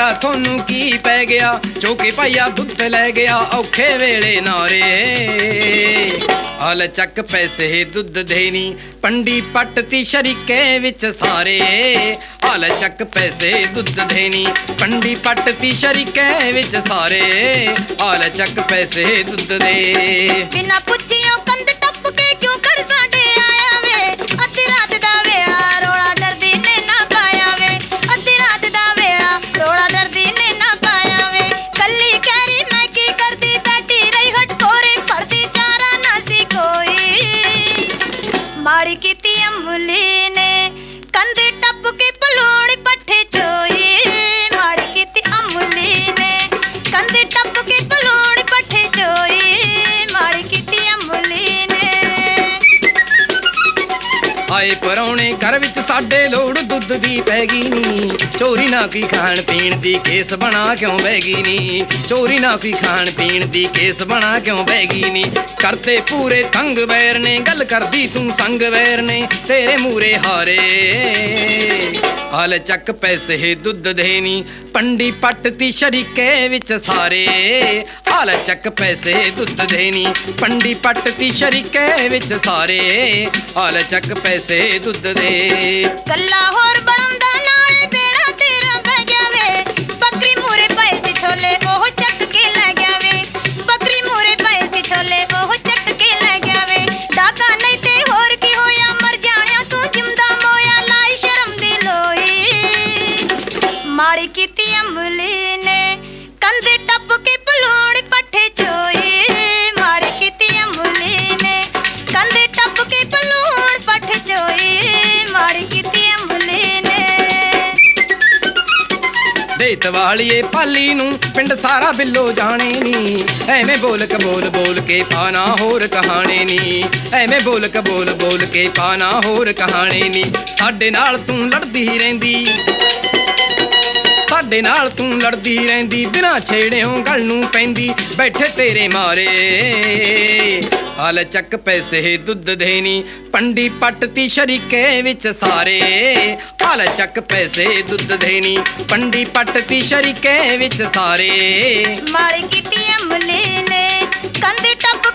ਘਾਟਾ ਤੁਹਾਨੂੰ ਕੀ ਪੈ ਗਿਆ? ਚੋਕੇ ਪਾਈਆ ਦੁੱਧ ਲੈ ਗਿਆ, ਔਖੇ ਵੇਲੇ ਨਾਰੇ ਹਲ ਚੱਕ ਪੈਸੇ ਦੁੱਧ ਦੇਣੀ, ਪੰਡੀ ਪੱਟਤੀ ਸ਼ਰੀਕੇ ਵਿੱਚ ਸਾਰੇ। ਹਲ ਚੱਕ ਪੈਸੇ ਦੁੱਧ ਦੇਣੀ, ਪੰਡੀ ਪੱਟਤੀ ਸ਼ਰੀਕੇ ਵਿੱਚ ਸਾਰੇ। ਹਲ ਚੱਕ ਪੈਸੇ ਦੁੱਧ ਦੇ। ਬਿਨਾ ਪੁੱਛਿਓ ਕੰਧ ਮਾੜੀ ਕੀਤੀ ਅਮਲੀ ਨੇ। ਕੰਧ ਟੱਪ ਕੇ ਪਲੋੜ ਪੱਠੇ ਚੋਈ ਮਾੜੀ ਕੀਤੀ ਅਮਲੀ ਨੇ। ਕੰਧ ਟੱਪ ਕੇ ਪਲੋੜ ਆਏ ਪਰੌਣੇ ਘਰ ਵਿੱਚ ਸਾਡੇ ਲੋੜ ਦੁੱਧ ਦੀ ਪੈ ਗਈ ਨੀ। ਚੋਰੀ ਨਾ ਕੋਈ ਖਾਣ ਪੀਣ ਦੀ ਕੇਸ ਬਣਾ ਕਿਉਂ ਬਹਿ ਗਈ ਨੀ। ਚੋਰੀ ਨਾ ਕੋਈ ਖਾਣ ਪੀਣ ਦੀ ਕੇਸ ਬਣਾ ਕਿਉਂ ਬਹਿ ਗਈ ਨੀ। ਕਰਤੇ ਪੂਰੇ ਤੰਗ ਵੈਰ ਨੇ, ਗੱਲ ਕਰਦੀ ਤੂੰ ਸੰਗ ਵੈਰ ਨੇ। ਤੇਰੇ ਮੂਰੇ ਹਾਰੇ, ਹਲ ਚੱਕ ਪੈਸੇ ਦੁੱਧ ਦੇਣੀ ਪੰਡੀ ਪੱਟ ਤੀ ਸ਼ਰੀਕੇ ਵਿੱਚ ਸਾਰੇ। ਹਲ ਚੱਕ ਪੈਸੇ ਦੁੱਧ ਦੇਣੀ। ਪੰਡੀ ਪੱਟਤੀ ਸ਼ਰੀਕੇ ਵਿੱਚ ਸਾਰੇ। ਹਲ ਚੱਕ ਪੈਸੇ ਦੁੱਧ ਦੇ। ਗੱਲਾਂ ਹੋਰ ਬਣਾਉਂਦਾ, ਨਾਲੇ ਬੇੜਾ ਤੇਰਾ ਬਹਿ ਗਿਆ ਵੇ। ਬੱਕਰੀ ਮੂਰੇ ਪਏ ਸੀ ਛੋਲੇ, ਉਹ ਚੱਕ ਕੇ ਲੈ ਗਿਆ ਵੇ। ਬੱਕਰੀ ਮੂਰੇ ਪਏ ਸੀ ਛੋਲੇ, ਉਹ ਚੱਕ ਕੇ ਲੈ ਗਿਆ ਵੇ। ਡਾਕਾ ਨਹੀਂ ਤੇ ਹੋਰ ਕੀ ਹੋਇਆ, ਮਰ ਜਾਣਿਆ ਤੂੰ ਜਿੰਦਾ ਮੋਇਆ, ਲਾਈ ਸ਼ਰਮ ਦੀ ਲੋਈ ਮਾੜੀ ਕੀਤੀ ਅਮਲੀ ਨੇ, ਕੰਧੇ ਟੱਪ ਪਲੋੜ ਚੋਈ ਮਾੜੀ ਕੀਤੀ ਅਮਲੀ ਨੇ। ਦੇਤ ਵਾਲੀਏ ਪਾਲੀ ਨੂੰ ਪਿੰਡ ਸਾਰਾ ਬਿੱਲੋ ਜਾਣੇ ਨੀ। ਐਵੇਂ ਬੋਲ ਕ ਬੋਲ ਕੇ ਪਾਣਾ ਹੋਰ ਕਹਾਣੇ ਨੀ। ਐਵੇਂ ਬੋਲ ਕ ਬੋਲ ਕੇ ਪਾਣਾ ਹੋਰ ਕਹਾਣੇ ਨੀ। ਸਾਡੇ ਨਾਲ ਤੂੰ ਲੜਦੀ ਰਹਿੰਦੀ। ਸਾਡੇ ਨਾਲ ਤੂੰ ਲੜਦੀ ਰਹਿੰਦੀ। ਬਿਨਾ ਛੇੜਿਓ ਗੱਲ ਨੂੰ ਪੈਂਦੀ। ਬੈਠੇ ਤੇਰੇ ਮਾਰੇ। ਹਾਲ ਚੱਕ ਪੈਸੇ ਦੁੱਧ ਦੇਣੀ। ਪੰਡੀ ਪੱਟਤੀ ਸ਼ਰੀਕੇ ਵਿੱਚ ਸਾਰੇ। ਹਾਲ ਚੱਕ ਪੈਸੇ ਦੁੱਧ ਦੇਣੀ। ਪੰਡੀ ਪੱਟਤੀ ਸ਼ਰੀਕੇ ਵਿੱਚ ਸਾਰੇ। ਮਾੜੀ ਕੀਤੀ ਅਮਲੀ ਨੇ, ਕੰਧੇ ਟੱਪ